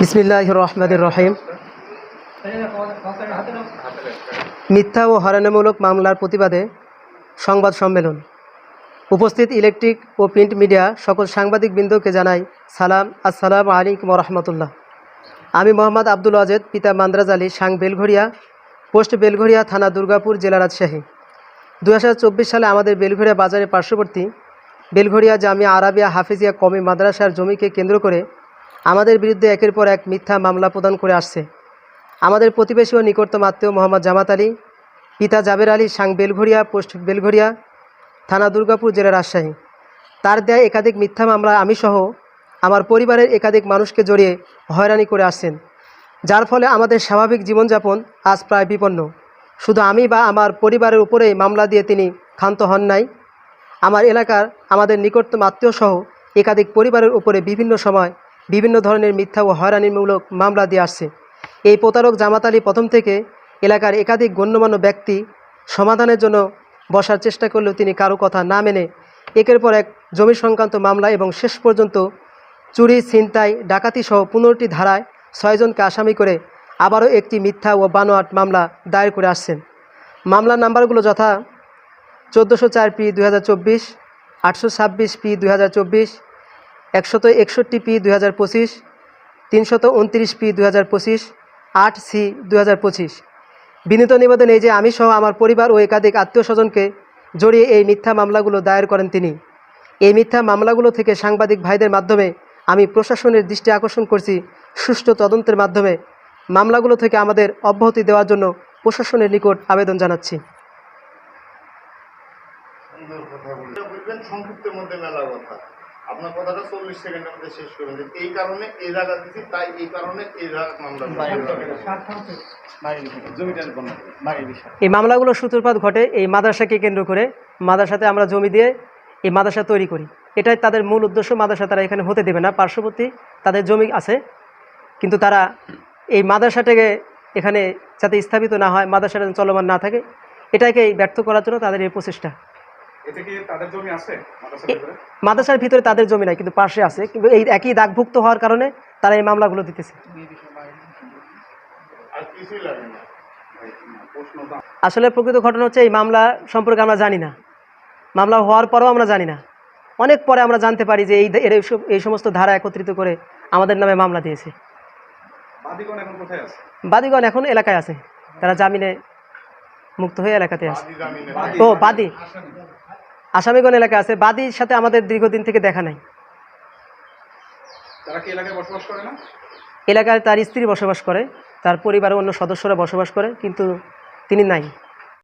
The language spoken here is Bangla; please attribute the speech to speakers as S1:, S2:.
S1: বিসমিল্লাহ রহমান রহিম। মিথ্যা ও হয়রানিমূলক মামলার প্রতিবাদে সংবাদ সম্মেলন। উপস্থিত ইলেকট্রিক ও প্রিন্ট মিডিয়া সকল সাংবাদিক বৃন্দকে জানাই সালাম, আসসালাম আলাইকুম রহমতুল্লাহ। আমি মোহাম্মদ আব্দুল আজেদ পিতা মান্দ্রাজ আলী, সাং বেলঘড়িয়া, পোস্ট বেলঘড়িয়া থানা দুর্গাপুর জেলা রাজশাহী। দু হাজার চব্বিশ সালে আমাদের বেলঘড়িয়া বাজারের পার্শ্ববর্তী বেলঘড়িয়া জামিয়া আরাবিয়া হাফিজিয়া কমি মাদ্রাসার জমিকে কেন্দ্র করে আমাদের বিরুদ্ধে একের পর এক মিথ্যা মামলা প্রদান করে আসছে। আমাদের প্রতিবেশী ও নিকটতম আত্মীয় মোহাম্মদ জামাত আলী, পিতা জাবের আলী, সাং বেলঘড়িয়া, পোস্ট বেলঘড়িয়া থানা দুর্গাপুর জেলা রাজশাহী। তার দেয় একাধিক মিথ্যা মামলা আমি সহ আমার পরিবারের একাধিক মানুষকে জড়িয়ে হয়রানি করে আসছেন। যার ফলে আমাদের স্বাভাবিক জীবনযাপন আজ প্রায় বিপন্ন। শুধু আমি বা আমার পরিবারের উপরেই মামলা দিয়ে তিনি ক্ষান্ত হন নাই। আমার এলাকার আমাদের নিকটতম আত্মীয় সহ একাধিক পরিবারের উপরে বিভিন্ন সময় বিভিন্ন ধরনের মিথ্যা ও হয়রানিমূলক মামলা দিয়ে আসছে। এই প্রতারক জামাত আলী প্রথম থেকে এলাকার একাধিক গণ্যমান্য ব্যক্তি সমাধানের জন্য বসার চেষ্টা করলেও তিনি কারও কথা না মেনে একের পর এক জমি সংক্রান্ত মামলা এবং শেষ পর্যন্ত চুরি, ছিনতাই, ডাকাতি সহ পনেরোটি ধারায় ছয়জনকে আসামি করে আবারও একটি মিথ্যা ও বানোয়াট মামলা দায়ের করে আসছেন। মামলার নাম্বারগুলো যথা চোদ্দোশো চার পি দুই হাজার চব্বিশ, আটশো ছাব্বিশ পি দুই হাজার চব্বিশ একশত একষট্টি পি দুই হাজার পঁচিশ, তিনশত উনত্রিশ পি দুই হাজার পঁচিশ, আট সি দুই হাজার পঁচিশ। বিনীত নিবেদন এই যে আমি সহ আমার পরিবার ও একাধিক আত্মীয় স্বজনকে জড়িয়ে এই মিথ্যা মামলাগুলো দায়ের করেন তিনি। এই মিথ্যা মামলাগুলো থেকে সাংবাদিক ভাইদের মাধ্যমে আমি প্রশাসনের দৃষ্টি আকর্ষণ করছি সুষ্ঠু তদন্তের মাধ্যমে। মামলাগুলো থেকে আমাদের অব্যাহতি দেওয়ার জন্য প্রশাসনের নিকট আবেদন জানাচ্ছি।
S2: মধ্যে কথা। আপনার কথাটা চল্লিশ সেকেন্ডের মধ্যে শেষ করবেন যে এই কারণে এই জায়গা দিচ্ছি তাই এই কারণে এই জায়গা মামলা
S1: এই মামলাগুলো সূত্রপাত ঘটে এই মাদ্রাসাকে কেন্দ্র করে। মাদ্রাসাতে আমরা জমি দিয়ে এই মাদ্রাসা তৈরি করি। এটাই তাদের মূল উদ্দেশ্য। মাদ্রাসা তারা এখানে হতে দেবে না। পার্শ্ববর্তী তাদের জমি আছে কিন্তু তারা এই মাদ্রাসাটাকে এখানে যাতে স্থাপিত না হয় মাদ্রাসাটা চলমান না থাকে এটাকে ব্যর্থ করার জন্য তাদের এই প্রচেষ্টা।
S3: মাদ্রাসার ভিতরে?
S1: তাদের জমি নাই কিন্তু পাশে আছে। কিন্তু এই একই দাগভুক্ত হওয়ার কারণে তারা এই মামলাগুলো দিতেছে। আসলে প্রকৃত ঘটনা হচ্ছে এই মামলা সম্পর্কে আমরা জানি না। মামলা হওয়ার পরেও আমরা জানি না। অনেক পরে আমরা জানতে পারি যে এই এই সমস্ত ধারা একত্রিত করে আমাদের নামে মামলা দিয়েছে।
S3: বাদীগণ এখন
S1: এলাকায় আছে। তারা জামিনে মুক্ত হয়ে এলাকাতে আছে। ও বাদী। আসামিগণ এলাকা আছে। বাদীর সাথে আমাদের দীর্ঘদিন থেকে দেখা নাই।
S3: এলাকায় বসবাস করে না?
S1: এলাকায় তার স্ত্রী বসবাস করে তার পরিবারের অন্য সদস্যরা বসবাস করে কিন্তু তিনি নাই।